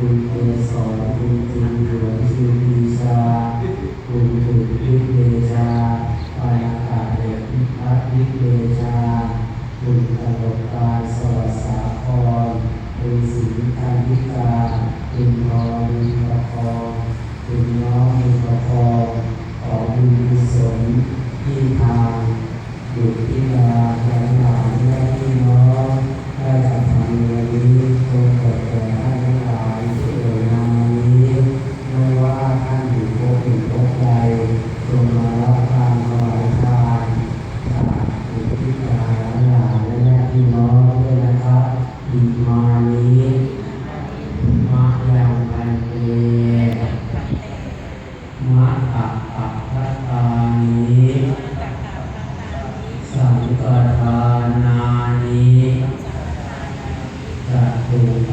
คุณเกสรคุณจินหลวงสุนีชาคุณถุนวิเดชาปาากเอกนัฒวิเดชาคุณตลกการสวัสาครคุณสิริารวิกาคุณพรคุณประคองคุน้อปะคออบุญกุศลที่ทางอยู่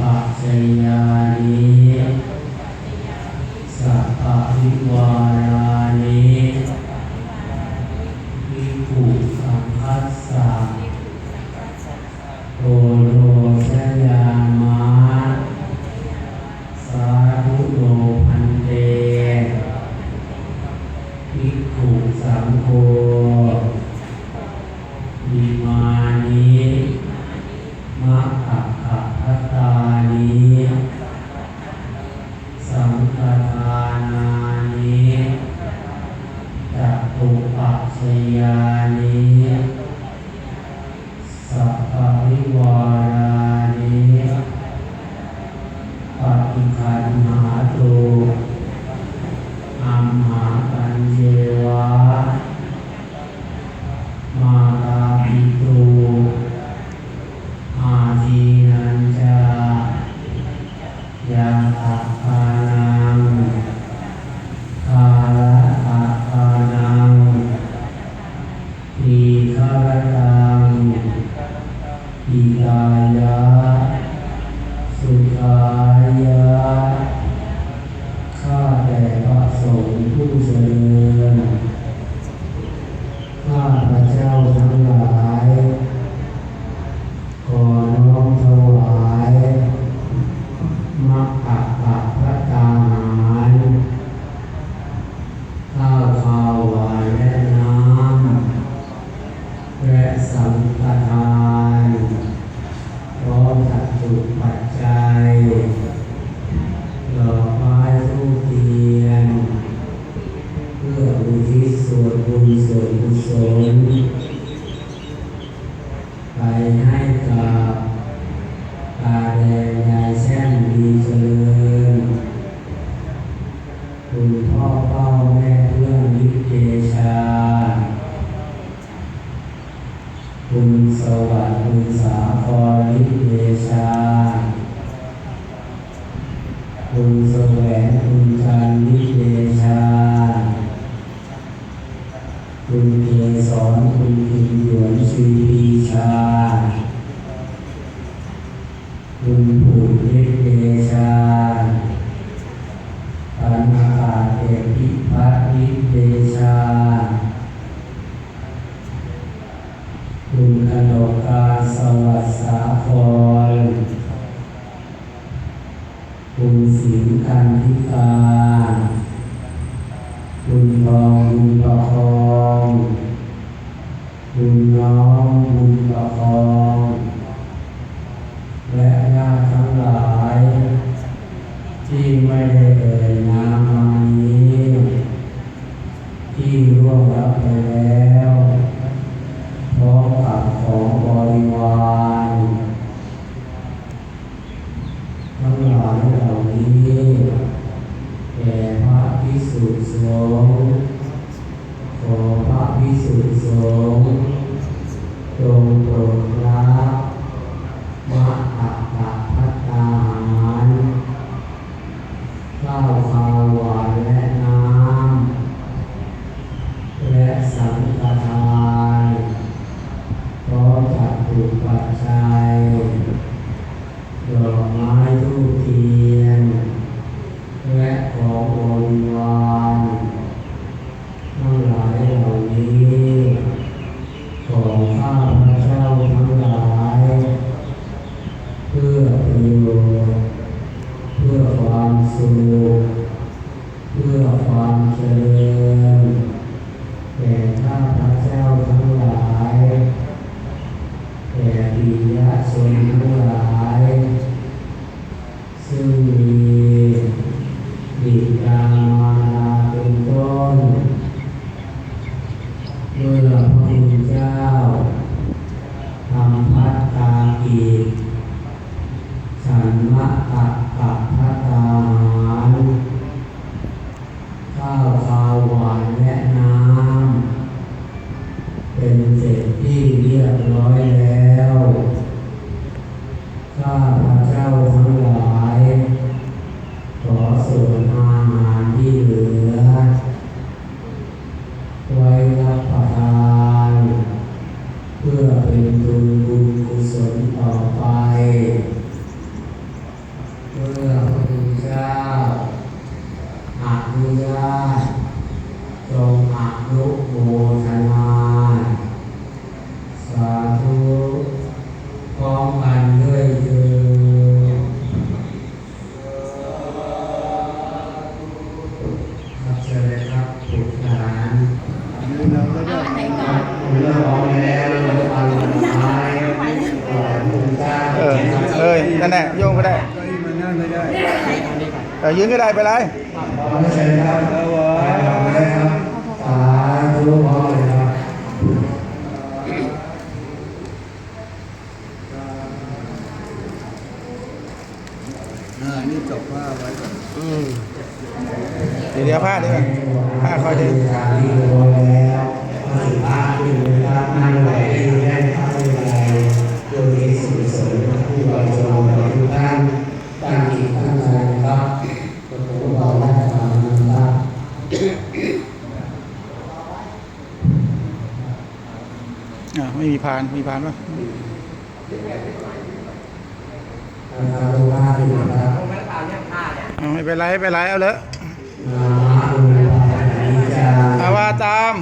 ปัจยานิสัพพิวารานิวิปุสัมภัสสะโอโรชยามะสาธุโลพันเติปุสัมโฆ ปิการมหาโตอัมหาปัญเย มักกะปะพระตาหายข้าวขาวายและน้ำและสัมฆทานพร้อมจัดจุปัจจัยดอกไม้ทูบเทียน เพื่ออุทิศส่วนบุญส่วนกุศลไปให้กับ ติสาคอลิเดชา คุณสแสวงคุณจันนิเดชา คุณเกสอนคุณพิมหยวนชี คุณขนกาสวัสสาครคุณสิงกันทิตา คุณทองบุญประคองคุณน้องบุญประคองและญาติทั้งหลาย ที่ไม่ได้เอ่ยนา แต่ยืนก็ได้ไปเลยเไรนี่จบผ้าไว้ก่อนเดี๋ยวเดี๋ยวผ้าดีกว่าผ้าคอยดึงผ้าที่แล้วผ้าที่โดนแล้วไม่ไหว ไม่มีพาน มีพานปะไม่เป็นไรไม่เป็นไรเอาเลยเอาว่าตาม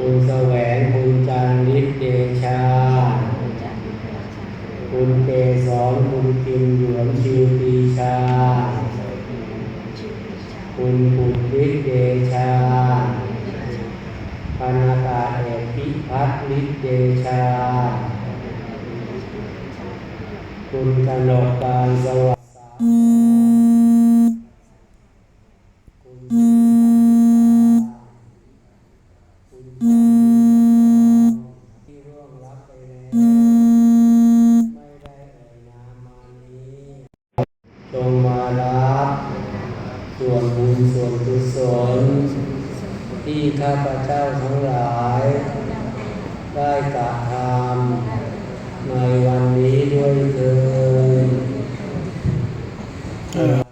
คุณแสวงบุญจันริเดชา คุณเกสรคุณกิมหยวนชิวปีชา คุณปุณวิเดชาพันตาเอกิพัฒนิเดชา คุณกนกการสวัสดิ์ ทั้งหลาย ได้กระทำในวันนี้ด้วยเถิด